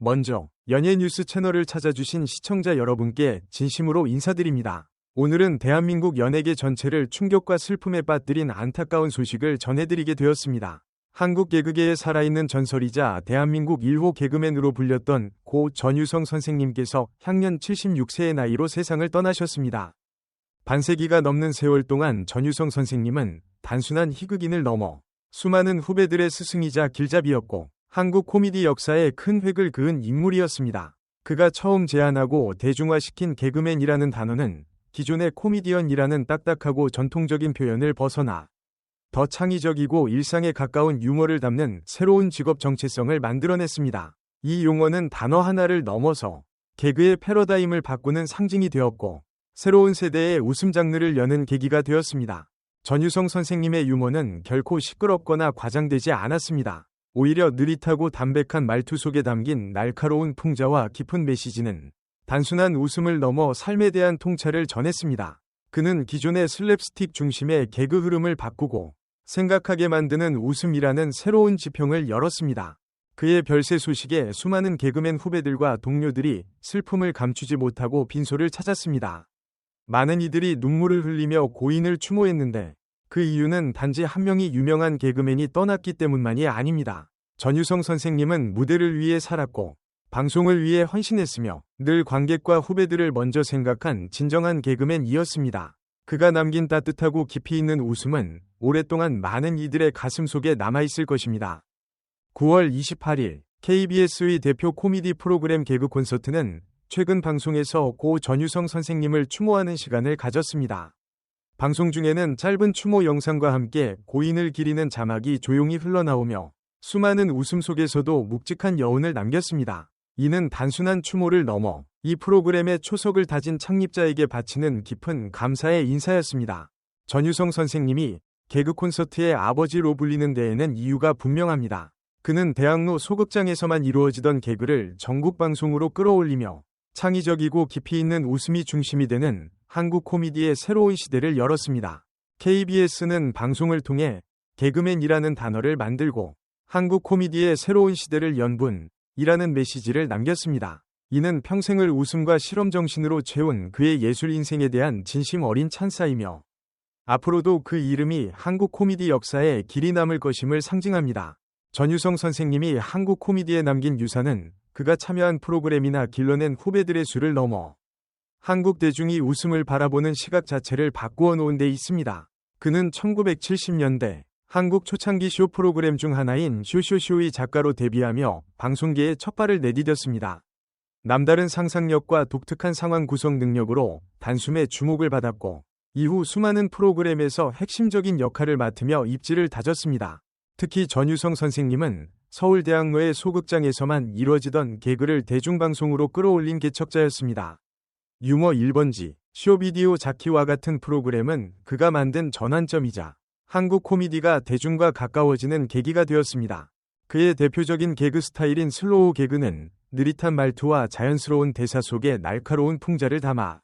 먼저 연예 뉴스 채널을 찾아주신 시청자 여러분께 진심으로 인사드립니다. 오늘은 대한민국 연예계 전체를 충격과 슬픔에 빠뜨린 안타까운 소식을 전해드리게 되었습니다. 한국 개그계에 살아있는 전설이자 대한민국 1호 개그맨으로 불렸던 고 전유성 선생님께서 향년 76세의 나이로 세상을 떠나셨습니다. 반세기가 넘는 세월 동안 전유성 선생님은 단순한 희극인을 넘어 수많은 후배들의 스승이자 길잡이였고 한국 코미디 역사에 큰 획을 그은 인물이었습니다. 그가 처음 제안하고 대중화시킨 개그맨이라는 단어는 기존의 코미디언이라는 딱딱하고 전통적인 표현을 벗어나 더 창의적이고 일상에 가까운 유머를 담는 새로운 직업 정체성을 만들어냈습니다. 이 용어는 단어 하나를 넘어서 개그의 패러다임을 바꾸는 상징이 되었고 새로운 세대의 웃음 장르를 여는 계기가 되었습니다. 전유성 선생님의 유머는 결코 시끄럽거나 과장되지 않았습니다. 오히려 느릿하고 담백한 말투 속에 담긴 날카로운 풍자와 깊은 메시지는 단순한 웃음을 넘어 삶에 대한 통찰을 전했습니다. 그는 기존의 슬랩스틱 중심의 개그 흐름을 바꾸고 생각하게 만드는 웃음이라는 새로운 지평을 열었습니다. 그의 별세 소식에 수많은 개그맨 후배들과 동료들이 슬픔을 감추지 못하고 빈소를 찾았습니다. 많은 이들이 눈물을 흘리며 고인을 추모했는데 그 이유는 단지 한 명이 유명한 개그맨이 떠났기 때문만이 아닙니다. 전유성 선생님은 무대를 위해 살았고 방송을 위해 헌신했으며 늘 관객과 후배들을 먼저 생각한 진정한 개그맨이었습니다. 그가 남긴 따뜻하고 깊이 있는 웃음은 오랫동안 많은 이들의 가슴 속에 남아있을 것입니다. 9월 28일 KBS의 대표 코미디 프로그램 개그 콘서트는 최근 방송에서 고 전유성 선생님을 추모하는 시간을 가졌습니다. 방송 중에는 짧은 추모 영상과 함께 고인을 기리는 자막이 조용히 흘러나오며 수많은 웃음 속에서도 묵직한 여운을 남겼습니다. 이는 단순한 추모를 넘어 이 프로그램의 초석을 다진 창립자에게 바치는 깊은 감사의 인사였습니다. 전유성 선생님이 개그 콘서트의 아버지로 불리는 데에는 이유가 분명합니다. 그는 대학로 소극장에서만 이루어지던 개그를 전국 방송으로 끌어올리며 창의적이고 깊이 있는 웃음이 중심이 되는 한국 코미디의 새로운 시대를 열었습니다. KBS는 방송을 통해 개그맨이라는 단어를 만들고 한국 코미디의 새로운 시대를 연분 이라는 메시지를 남겼습니다. 이는 평생을 웃음과 실험 정신으로 채운 그의 예술 인생에 대한 진심 어린 찬사이며 앞으로도 그 이름이 한국 코미디 역사에 길이 남을 것임을 상징합니다. 전유성 선생님이 한국 코미디에 남긴 유산은 그가 참여한 프로그램이나 길러낸 후배들의 수를 넘어 한국 대중이 웃음을 바라보는 시각 자체를 바꾸어 놓은 데 있습니다. 그는 1970년대 한국 초창기 쇼 프로그램 중 하나인 쇼쇼쇼의 작가로 데뷔하며 방송계에 첫 발을 내디뎠습니다. 남다른 상상력과 독특한 상황 구성 능력으로 단숨에 주목을 받았고 이후 수많은 프로그램에서 핵심적인 역할을 맡으며 입지를 다졌습니다. 특히 전유성 선생님은 서울대학로의 소극장에서만 이루어지던 개그를 대중방송으로 끌어올린 개척자였습니다. 유머 1번지, 쇼비디오 자키와 같은 프로그램은 그가 만든 전환점이자 한국 코미디가 대중과 가까워지는 계기가 되었습니다. 그의 대표적인 개그 스타일인 슬로우 개그는 느릿한 말투와 자연스러운 대사 속에 날카로운 풍자를 담아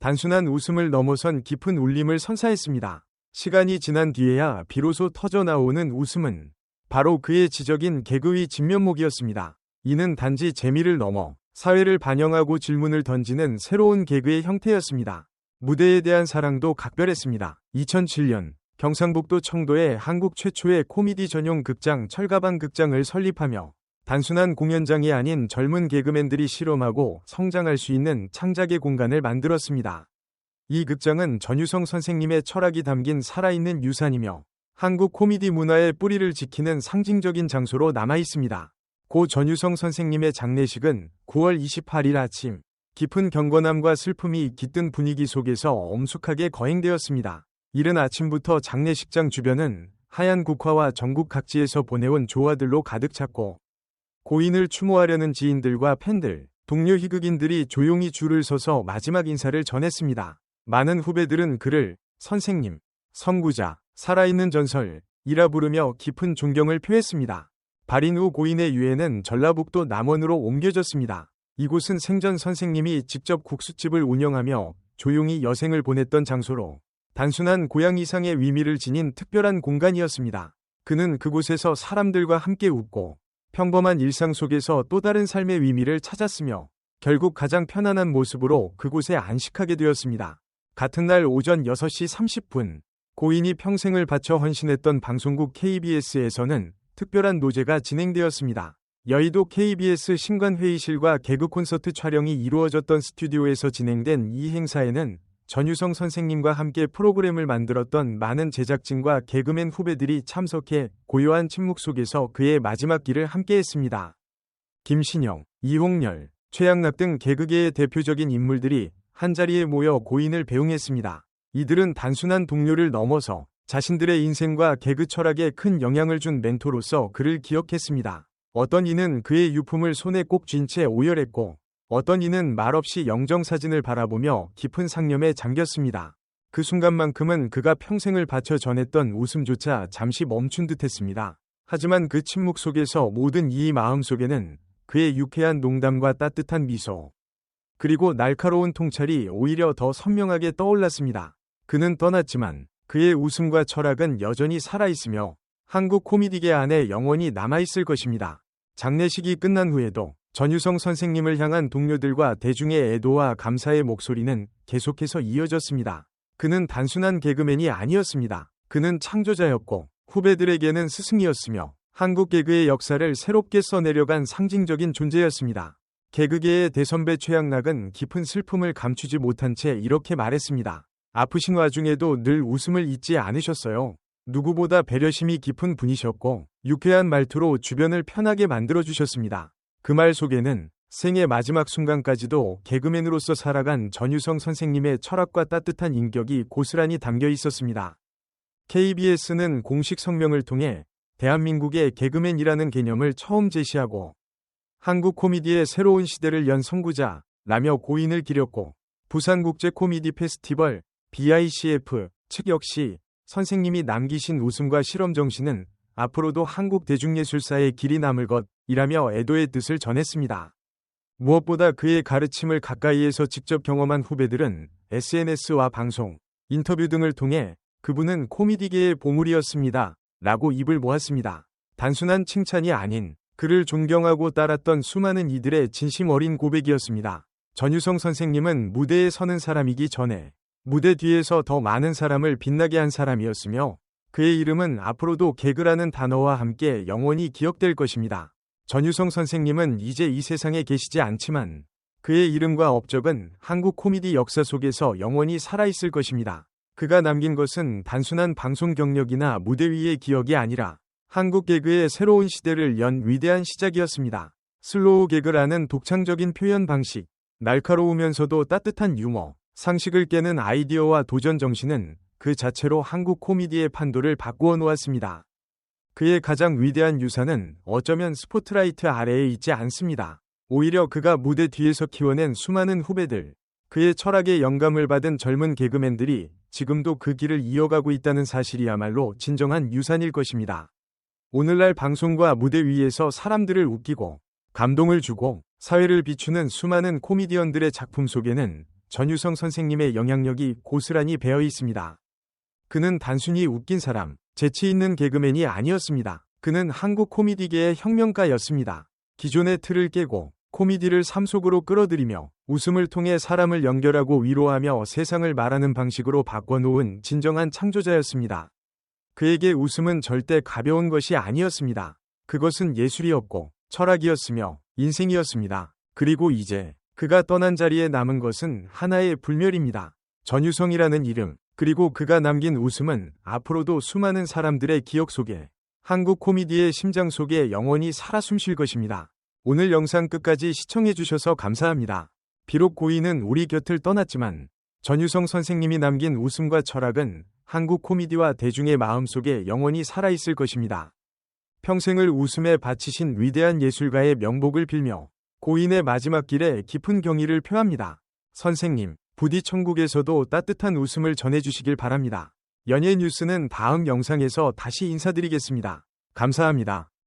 단순한 웃음을 넘어선 깊은 울림을 선사했습니다. 시간이 지난 뒤에야 비로소 터져 나오는 웃음은 바로 그의 지적인 개그의 진면목이었습니다. 이는 단지 재미를 넘어 사회를 반영하고 질문을 던지는 새로운 개그의 형태였습니다. 무대에 대한 사랑도 각별했습니다. 2007년 경상북도 청도에 한국 최초의 코미디 전용 극장 철가방 극장을 설립하며 단순한 공연장이 아닌 젊은 개그맨들이 실험하고 성장할 수 있는 창작의 공간을 만들었습니다. 이 극장은 전유성 선생님의 철학이 담긴 살아있는 유산이며 한국 코미디 문화의 뿌리를 지키는 상징적인 장소로 남아 있습니다. 고 전유성 선생님의 장례식은 9월 28일 아침 깊은 경건함과 슬픔이 깃든 분위기 속에서 엄숙하게 거행되었습니다. 이른 아침부터 장례식장 주변은 하얀 국화와 전국 각지에서 보내온 조화들로 가득 찼고 고인을 추모하려는 지인들과 팬들, 동료 희극인들이 조용히 줄을 서서 마지막 인사를 전했습니다. 많은 후배들은 그를 선생님, 선구자, 살아있는 전설이라 부르며 깊은 존경을 표했습니다. 발인 후 고인의 유해는 전라북도 남원으로 옮겨졌습니다. 이곳은 생전 선생님이 직접 국수집을 운영하며 조용히 여생을 보냈던 장소로 단순한 고향 이상의 위미를 지닌 특별한 공간이었습니다. 그는 그곳에서 사람들과 함께 웃고 평범한 일상 속에서 또 다른 삶의 의미를 찾았으며 결국 가장 편안한 모습으로 그곳에 안식하게 되었습니다. 같은 날 오전 6시 30분 고인이 평생을 바쳐 헌신했던 방송국 KBS에서는 특별한 노제가 진행되었습니다. 여의도 KBS 신관회의실과 개그 콘서트 촬영이 이루어졌던 스튜디오에서 진행된 이 행사에는 전유성 선생님과 함께 프로그램을 만들었던 많은 제작진과 개그맨 후배들이 참석해 고요한 침묵 속에서 그의 마지막 길을 함께했습니다. 김신영, 이홍렬, 최양락 등 개그계의 대표적인 인물들이 한자리에 모여 고인을 배웅했습니다. 이들은 단순한 동료를 넘어서 자신들의 인생과 개그 철학에 큰 영향을 준 멘토로서 그를 기억했습니다. 어떤 이는 그의 유품을 손에 꼭 쥔 채 오열했고 어떤 이는 말없이 영정 사진을 바라보며 깊은 상념에 잠겼습니다. 그 순간만큼은 그가 평생을 바쳐 전했던 웃음조차 잠시 멈춘 듯 했습니다. 하지만 그 침묵 속에서 모든 이 마음 속에는 그의 유쾌한 농담과 따뜻한 미소, 그리고 날카로운 통찰이 오히려 더 선명하게 떠올랐습니다. 그는 떠났지만 그의 웃음과 철학은 여전히 살아있으며 한국 코미디계 안에 영원히 남아있을 것입니다. 장례식이 끝난 후에도 전유성 선생님을 향한 동료들과 대중의 애도와 감사의 목소리는 계속해서 이어졌습니다. 그는 단순한 개그맨이 아니었습니다. 그는 창조자였고 후배들에게는 스승이었으며 한국 개그의 역사를 새롭게 써내려간 상징적인 존재였습니다. 개그계의 대선배 최양락은 깊은 슬픔을 감추지 못한 채 이렇게 말했습니다. 아프신 와중에도 늘 웃음을 잊지 않으셨어요. 누구보다 배려심이 깊은 분이셨고 유쾌한 말투로 주변을 편하게 만들어 주셨습니다. 그 말 속에는 생의 마지막 순간까지도 개그맨으로서 살아간 전유성 선생님의 철학과 따뜻한 인격이 고스란히 담겨 있었습니다. KBS는 공식 성명을 통해 대한민국의 개그맨이라는 개념을 처음 제시하고 한국 코미디의 새로운 시대를 연 선구자라며 고인을 기렸고 부산국제 코미디 페스티벌 BICF 측 역시 선생님이 남기신 웃음과 실험 정신은 앞으로도 한국 대중예술사의 길이 남을 것이라며 애도의 뜻을 전했습니다. 무엇보다 그의 가르침을 가까이에서 직접 경험한 후배들은 SNS와 방송, 인터뷰 등을 통해 그분은 코미디계의 보물이었습니다. 라고 입을 모았습니다. 단순한 칭찬이 아닌 그를 존경하고 따랐던 수많은 이들의 진심 어린 고백이었습니다. 전유성 선생님은 무대에 서는 사람이기 전에 무대 뒤에서 더 많은 사람을 빛나게 한 사람이었으며 그의 이름은 앞으로도 개그라는 단어와 함께 영원히 기억될 것입니다. 전유성 선생님은 이제 이 세상에 계시지 않지만 그의 이름과 업적은 한국 코미디 역사 속에서 영원히 살아있을 것입니다. 그가 남긴 것은 단순한 방송 경력이나 무대 위의 기억이 아니라 한국 개그의 새로운 시대를 연 위대한 시작이었습니다. 슬로우 개그라는 독창적인 표현 방식, 날카로우면서도 따뜻한 유머, 상식을 깨는 아이디어와 도전 정신은 그 자체로 한국 코미디의 판도를 바꾸어 놓았습니다. 그의 가장 위대한 유산은 어쩌면 스포트라이트 아래에 있지 않습니다. 오히려 그가 무대 뒤에서 키워낸 수많은 후배들, 그의 철학에 영감을 받은 젊은 개그맨들이 지금도 그 길을 이어가고 있다는 사실이야말로 진정한 유산일 것입니다. 오늘날 방송과 무대 위에서 사람들을 웃기고 감동을 주고 사회를 비추는 수많은 코미디언들의 작품 속에는 전유성 선생님의 영향력이 고스란히 배어 있습니다. 그는 단순히 웃긴 사람, 재치 있는 개그맨이 아니었습니다. 그는 한국 코미디계의 혁명가였습니다. 기존의 틀을 깨고 코미디를 삶 속으로 끌어들이며 웃음을 통해 사람을 연결하고 위로하며 세상을 말하는 방식으로 바꿔놓은 진정한 창조자였습니다. 그에게 웃음은 절대 가벼운 것이 아니었습니다. 그것은 예술이었고 철학이었으며 인생이었습니다. 그리고 이제 그가 떠난 자리에 남은 것은 하나의 불멸입니다. 전유성이라는 이름, 그리고 그가 남긴 웃음은 앞으로도 수많은 사람들의 기억 속에 한국 코미디의 심장 속에 영원히 살아 숨쉴 것입니다. 오늘 영상 끝까지 시청해주셔서 감사합니다. 비록 고인은 우리 곁을 떠났지만 전유성 선생님이 남긴 웃음과 철학은 한국 코미디와 대중의 마음 속에 영원히 살아있을 것입니다. 평생을 웃음에 바치신 위대한 예술가의 명복을 빌며 고인의 마지막 길에 깊은 경의를 표합니다. 선생님, 부디 천국에서도 따뜻한 웃음을 전해주시길 바랍니다. 연예 뉴스는 다음 영상에서 다시 인사드리겠습니다. 감사합니다.